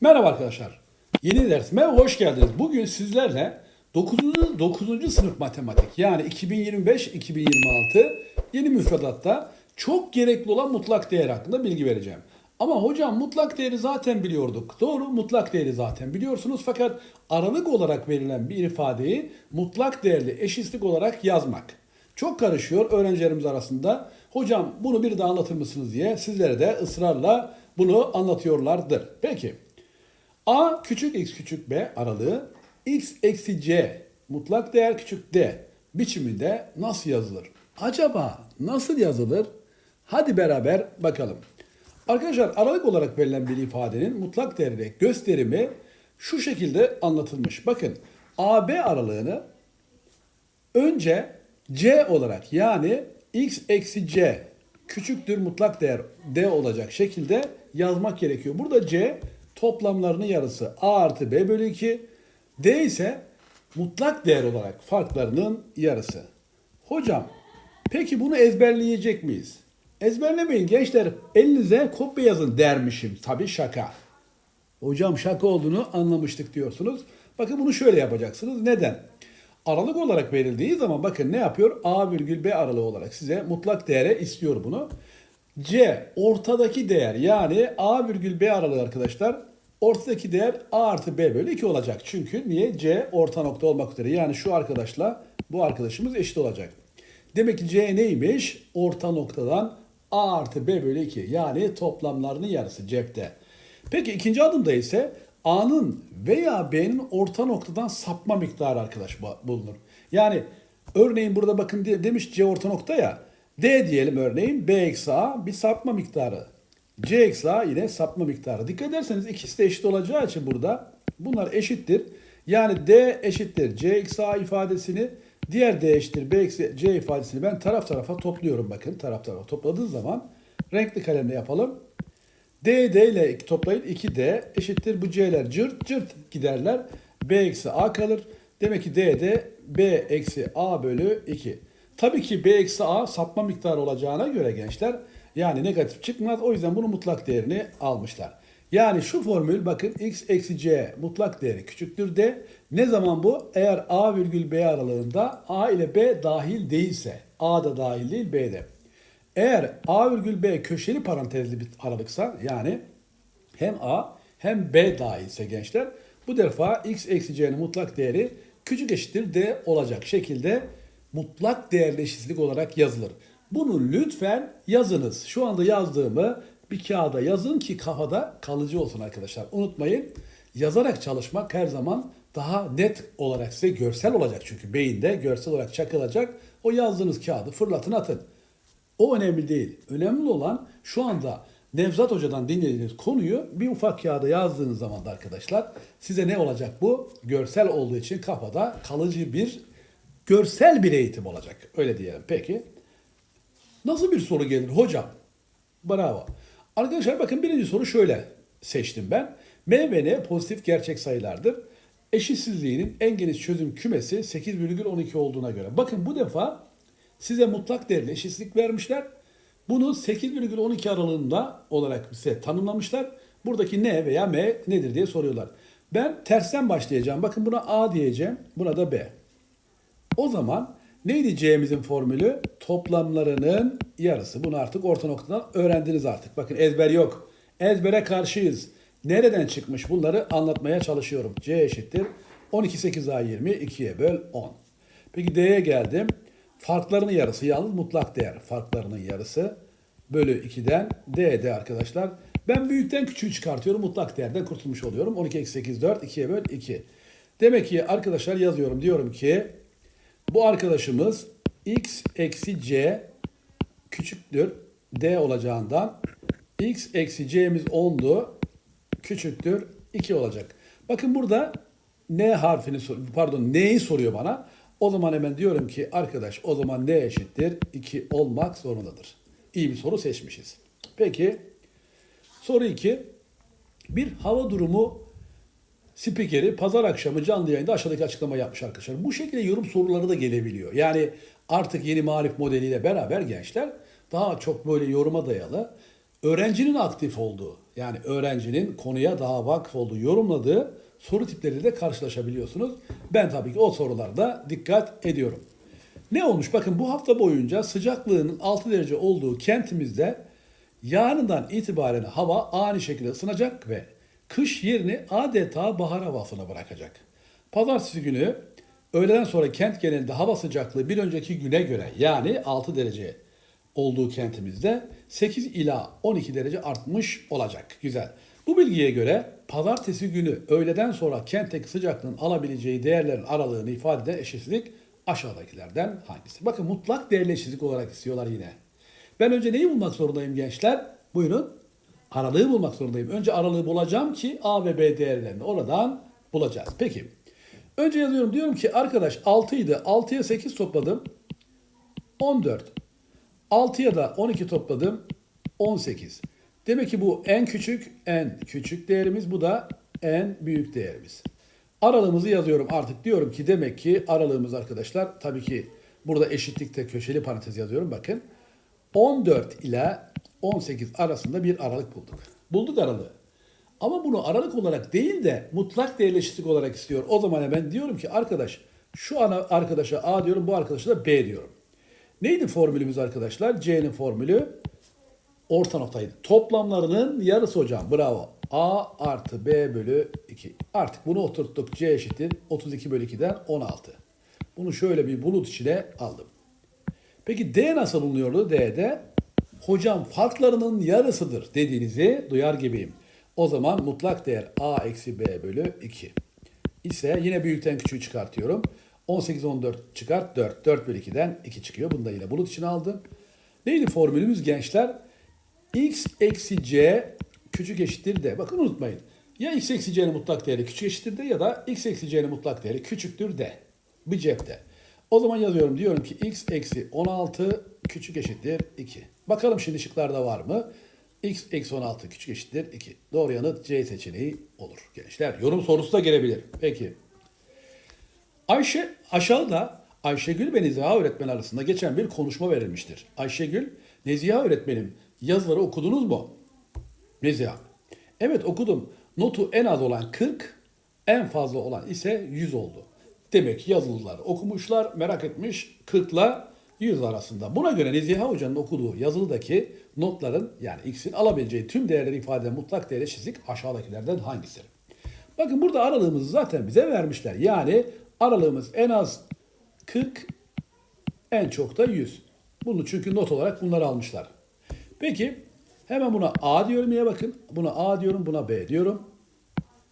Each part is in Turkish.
Merhaba arkadaşlar. Yeni dersime hoş geldiniz. Bugün sizlerle 9. 9. sınıf matematik yani 2025-2026 yeni müfredatta çok gerekli olan mutlak değer hakkında bilgi vereceğim. Ama hocam mutlak değeri zaten biliyorduk. Doğru mutlak değeri zaten biliyorsunuz fakat aralık olarak verilen bir ifadeyi mutlak değerli eşitlik olarak yazmak. Çok karışıyor öğrencilerimiz arasında. Hocam bunu bir daha anlatır mısınız diye sizlere de ısrarla bunu anlatıyorlardır. Peki. A küçük x küçük b aralığı x eksi c mutlak değer küçük d biçiminde nasıl yazılır? Acaba nasıl yazılır? Hadi beraber bakalım. Arkadaşlar aralık olarak verilen bir ifadenin mutlak değeri gösterimi şu şekilde anlatılmış. Bakın AB aralığını önce c olarak yani x eksi c küçüktür mutlak değer d olacak şekilde yazmak gerekiyor. Burada c toplamlarının yarısı a artı b bölü 2 d ise mutlak değer olarak farklarının yarısı. Hocam peki bunu ezberleyecek miyiz? Ezberlemeyin gençler elinize kopya yazın dermişim. Tabii şaka. Hocam şaka olduğunu anlamıştık diyorsunuz. Bakın bunu şöyle yapacaksınız. Neden? Aralık olarak verildiği zaman bakın ne yapıyor? A virgül B aralığı olarak size mutlak değere istiyor bunu. C ortadaki değer yani A virgül B aralığı arkadaşlar ortadaki değer A artı B bölü 2 olacak. Çünkü niye? C orta nokta olmak üzere. Yani şu arkadaşla bu arkadaşımız eşit olacak. Demek ki C neymiş? Orta noktadan A artı B bölü 2 yani toplamlarının yarısı cepte. Peki ikinci adımda ise A'nın veya B'nin orta noktadan sapma miktarı arkadaş bu- bulunur. Yani örneğin burada bakın de- demiş C orta nokta ya. D diyelim örneğin B eksi A bir sapma miktarı. C eksi A yine sapma miktarı. Dikkat ederseniz ikisi de eşit olacağı için burada bunlar eşittir. Yani D eşittir C eksi A ifadesini diğer D eşittir B eksi C ifadesini ben taraf tarafa topluyorum bakın. Taraf tarafa topladığın zaman renkli kalemle yapalım. D, D ile toplayın 2D eşittir bu C'ler cırt cırt giderler. B eksi A kalır. Demek ki D de B eksi A bölü 2. Tabii ki B eksi A sapma miktarı olacağına göre gençler yani negatif çıkmaz. O yüzden bunu mutlak değerini almışlar. Yani şu formül bakın x eksi c mutlak değeri küçüktür d. Ne zaman bu? Eğer a virgül b aralığında a ile b dahil değilse. a da dahil değil b de. Eğer a virgül b köşeli parantezli bir aralıksa yani hem a hem b dahilse gençler bu defa x eksi c'nin mutlak değeri küçük eşittir d olacak şekilde mutlak değerli eşitlik olarak yazılır. Bunu lütfen yazınız. Şu anda yazdığımı bir kağıda yazın ki kafada kalıcı olsun arkadaşlar. Unutmayın yazarak çalışmak her zaman daha net olarak size görsel olacak. Çünkü beyinde görsel olarak çakılacak. O yazdığınız kağıdı fırlatın atın. O önemli değil. Önemli olan şu anda Nevzat Hoca'dan dinlediğiniz konuyu bir ufak kağıda yazdığınız zaman da arkadaşlar size ne olacak bu? Görsel olduğu için kafada kalıcı bir görsel bir eğitim olacak. Öyle diyelim. Peki. Nasıl bir soru gelir hocam? Bravo. Arkadaşlar bakın birinci soru şöyle seçtim ben. M ve N pozitif gerçek sayılardır. Eşitsizliğinin en geniş çözüm kümesi 8,12 olduğuna göre. Bakın bu defa size mutlak değerli eşitsizlik vermişler. Bunu 8,12 aralığında olarak size tanımlamışlar. Buradaki N veya M nedir diye soruyorlar. Ben tersten başlayacağım. Bakın buna A diyeceğim. Buna da B. O zaman neydi C'mizin formülü? Toplamlarının yarısı. Bunu artık orta noktadan öğrendiniz artık. Bakın ezber yok. Ezbere karşıyız. Nereden çıkmış bunları anlatmaya çalışıyorum. C eşittir. 12 8 A 20 2'ye böl 10. Peki D'ye geldim. Farklarının yarısı yalnız mutlak değer. Farklarının yarısı bölü 2'den D'de arkadaşlar. Ben büyükten küçüğü çıkartıyorum. Mutlak değerden kurtulmuş oluyorum. 12 eksi 8 4 2'ye böl 2. Demek ki arkadaşlar yazıyorum. Diyorum ki bu arkadaşımız x eksi c küçüktür d olacağından x eksi c'miz 10'du küçüktür 2 olacak. Bakın burada n harfini pardon neyi soruyor bana. O zaman hemen diyorum ki arkadaş o zaman n eşittir 2 olmak zorundadır. İyi bir soru seçmişiz. Peki soru 2. Bir hava durumu spikeri pazar akşamı canlı yayında aşağıdaki açıklama yapmış arkadaşlar. Bu şekilde yorum soruları da gelebiliyor. Yani artık yeni marif modeliyle beraber gençler daha çok böyle yoruma dayalı öğrencinin aktif olduğu Yani öğrencinin konuya daha vakıf olduğu, yorumladığı soru tipleriyle karşılaşabiliyorsunuz. Ben tabii ki o sorularda dikkat ediyorum. Ne olmuş? Bakın bu hafta boyunca sıcaklığının 6 derece olduğu kentimizde yarından itibaren hava ani şekilde ısınacak ve kış yerini adeta bahar havasına bırakacak. Pazartesi günü öğleden sonra kent genelinde hava sıcaklığı bir önceki güne göre yani 6 derece olduğu kentimizde 8 ila 12 derece artmış olacak. Güzel. Bu bilgiye göre pazartesi günü öğleden sonra kentteki sıcaklığın alabileceği değerlerin aralığını ifade eden eşitsizlik aşağıdakilerden hangisi? Bakın mutlak değerli eşitsizlik olarak istiyorlar yine. Ben önce neyi bulmak zorundayım gençler? Buyurun. Aralığı bulmak zorundayım. Önce aralığı bulacağım ki A ve B değerlerini oradan bulacağız. Peki. Önce yazıyorum. Diyorum ki arkadaş 6 idi. 6'ya 8 topladım. 14. 6'ya da 12 topladım. 18. Demek ki bu en küçük, en küçük değerimiz. Bu da en büyük değerimiz. Aralığımızı yazıyorum artık. Diyorum ki demek ki aralığımız arkadaşlar tabii ki burada eşitlikte köşeli parantez yazıyorum. Bakın 14 ile 18 arasında bir aralık bulduk. Bulduk aralığı. Ama bunu aralık olarak değil de mutlak değerli eşitlik olarak istiyor. O zaman ben diyorum ki arkadaş şu ana arkadaşa A diyorum bu arkadaşa da B diyorum. Neydi formülümüz arkadaşlar? C'nin formülü orta noktaydı. Toplamlarının yarısı hocam. Bravo. A artı B bölü 2. Artık bunu oturttuk. C eşittir. 32 bölü 2'den 16. Bunu şöyle bir bulut içine aldım. Peki D nasıl bulunuyordu? D'de hocam farklarının yarısıdır dediğinizi duyar gibiyim. O zaman mutlak değer A eksi B bölü 2 ise yine büyükten küçüğü çıkartıyorum. 18, 14 çıkart 4. 4 bölü 2'den 2 çıkıyor. Bunu da yine bulut içine aldım. Neydi formülümüz gençler? x eksi c küçük eşittir de. Bakın unutmayın. Ya x eksi c'nin mutlak değeri küçük eşittir de ya da x eksi c'nin mutlak değeri küçüktür de. Bir cepte. O zaman yazıyorum. Diyorum ki x eksi 16 küçük eşittir 2. Bakalım şimdi şıklarda var mı? x eksi 16 küçük eşittir 2. Doğru yanıt C seçeneği olur gençler. Yorum sorusu da gelebilir. Peki. Ayşe aşağıda Ayşegül ve Neziha öğretmen arasında geçen bir konuşma verilmiştir. Ayşegül, Neziha öğretmenim yazıları okudunuz mu? Neziha, evet okudum. Notu en az olan 40, en fazla olan ise 100 oldu. Demek ki yazılılar okumuşlar, merak etmiş 40 ile 100 arasında. Buna göre Neziha Hoca'nın okuduğu yazılıdaki notların yani x'in alabileceği tüm değerleri ifade eden mutlak değer eşitlik aşağıdakilerden hangisidir? Bakın burada aralığımızı zaten bize vermişler. Yani aralığımız en az 40, en çok da 100. Bunu çünkü not olarak bunları almışlar. Peki hemen buna A diyorum ya bakın. Buna A diyorum, buna B diyorum.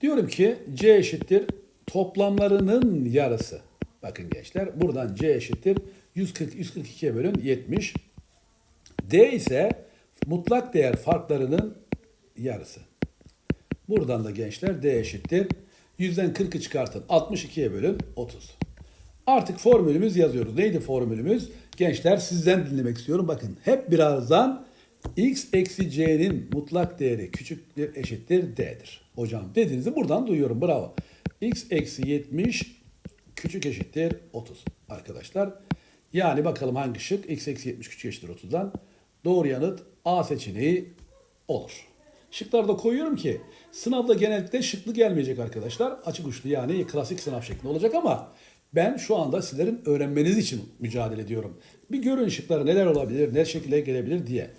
Diyorum ki C eşittir toplamlarının yarısı. Bakın gençler buradan C eşittir 140 142'ye bölün 70. D ise mutlak değer farklarının yarısı. Buradan da gençler D eşittir. 100'den 40'ı çıkartın 62'ye bölün 30. Artık formülümüz yazıyoruz. Neydi formülümüz? Gençler sizden dinlemek istiyorum. Bakın hep birazdan x eksi c'nin mutlak değeri küçüktür eşittir d'dir. Hocam dediğinizi buradan duyuyorum. Bravo. x eksi 70 küçük eşittir 30 arkadaşlar. Yani bakalım hangi şık x eksi 70 küçük eşittir 30'dan. Doğru yanıt A seçeneği olur. Şıkları da koyuyorum ki sınavda genellikle şıklı gelmeyecek arkadaşlar. Açık uçlu yani klasik sınav şeklinde olacak ama ben şu anda sizlerin öğrenmeniz için mücadele ediyorum. Bir görün şıkları neler olabilir, ne şekilde gelebilir diye.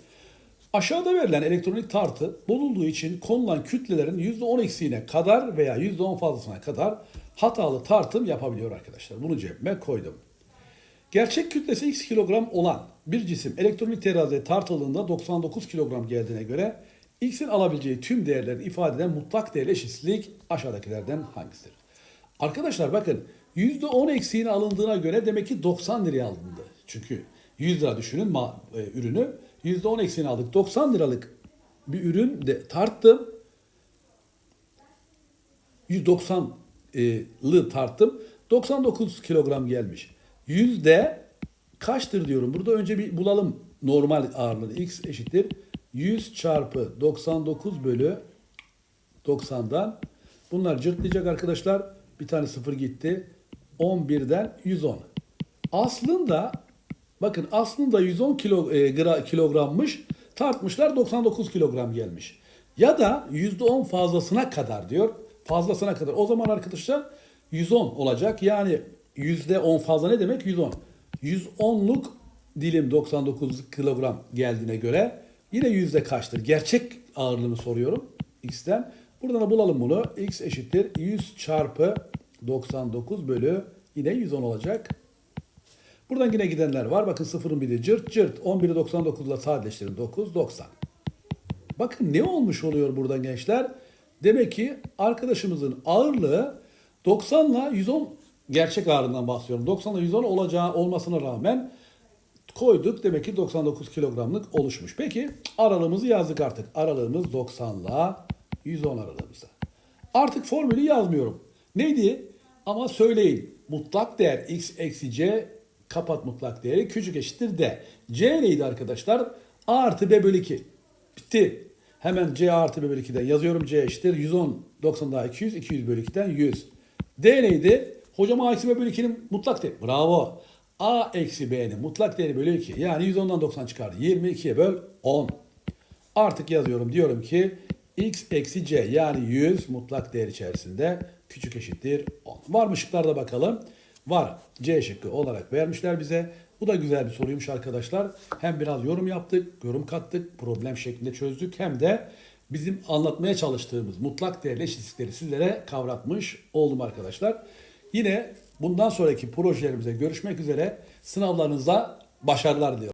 Aşağıda verilen elektronik tartı bulunduğu için konulan kütlelerin %10 eksiğine kadar veya %10 fazlasına kadar hatalı tartım yapabiliyor arkadaşlar. Bunu cebime koydum. Gerçek kütlesi x kilogram olan bir cisim elektronik terazide tartıldığında 99 kilogram geldiğine göre x'in alabileceği tüm değerleri ifade eden mutlak değerli eşitsizlik aşağıdakilerden hangisidir? Arkadaşlar bakın %10 eksiğine alındığına göre demek ki 90 liraya alındı. Çünkü 100 lira düşünün ma- e, ürünü %10 eksiğini aldık. 90 liralık bir ürün de tarttım. 190'lı tarttım. 99 kilogram gelmiş. Yüzde kaçtır diyorum. Burada önce bir bulalım normal ağırlığını. X eşittir. 100 çarpı 99 bölü 90'dan. Bunlar cırtlayacak arkadaşlar. Bir tane sıfır gitti. 11'den 110. Aslında bakın aslında 110 kilo, e, gra, kilogrammış. Tartmışlar 99 kilogram gelmiş. Ya da %10 fazlasına kadar diyor. Fazlasına kadar. O zaman arkadaşlar 110 olacak. Yani %10 fazla ne demek? 110. 110'luk dilim 99 kilogram geldiğine göre yine yüzde kaçtır? Gerçek ağırlığını soruyorum x'ten. Buradan da bulalım bunu. x eşittir 100 çarpı 99 bölü yine 110 olacak. Buradan yine gidenler var. Bakın sıfırın biri cırt cırt. 11'i 99 ile sadeleştirin. 9, 90. Bakın ne olmuş oluyor burada gençler? Demek ki arkadaşımızın ağırlığı 90 ile 110 gerçek ağırlığından bahsediyorum. 90 ile 110 olacağı olmasına rağmen koyduk. Demek ki 99 kilogramlık oluşmuş. Peki aralığımızı yazdık artık. Aralığımız 90 ile 110 aralığımızda. Artık formülü yazmıyorum. Neydi? Ama söyleyin. Mutlak değer x eksi c kapat mutlak değeri küçük eşittir d. c neydi arkadaşlar? a artı b bölü 2. Bitti. Hemen c artı b bölü 2'den yazıyorum. c eşittir 110 90 daha 200 200 bölü 2'den 100. d neydi? Hocam a eksi b bölü 2'nin mutlak değeri. Bravo. a eksi b'nin mutlak değeri bölü 2. Yani 110'dan 90 çıkar. 22'ye böl 10. Artık yazıyorum diyorum ki x eksi c yani 100 mutlak değer içerisinde küçük eşittir 10. Var mı şıklarda bakalım? Var. C şıkkı olarak vermişler bize. Bu da güzel bir soruymuş arkadaşlar. Hem biraz yorum yaptık, yorum kattık, problem şeklinde çözdük. Hem de bizim anlatmaya çalıştığımız mutlak değerli eşitlikleri sizlere kavratmış oldum arkadaşlar. Yine bundan sonraki projelerimize görüşmek üzere. Sınavlarınızda başarılar diliyorum.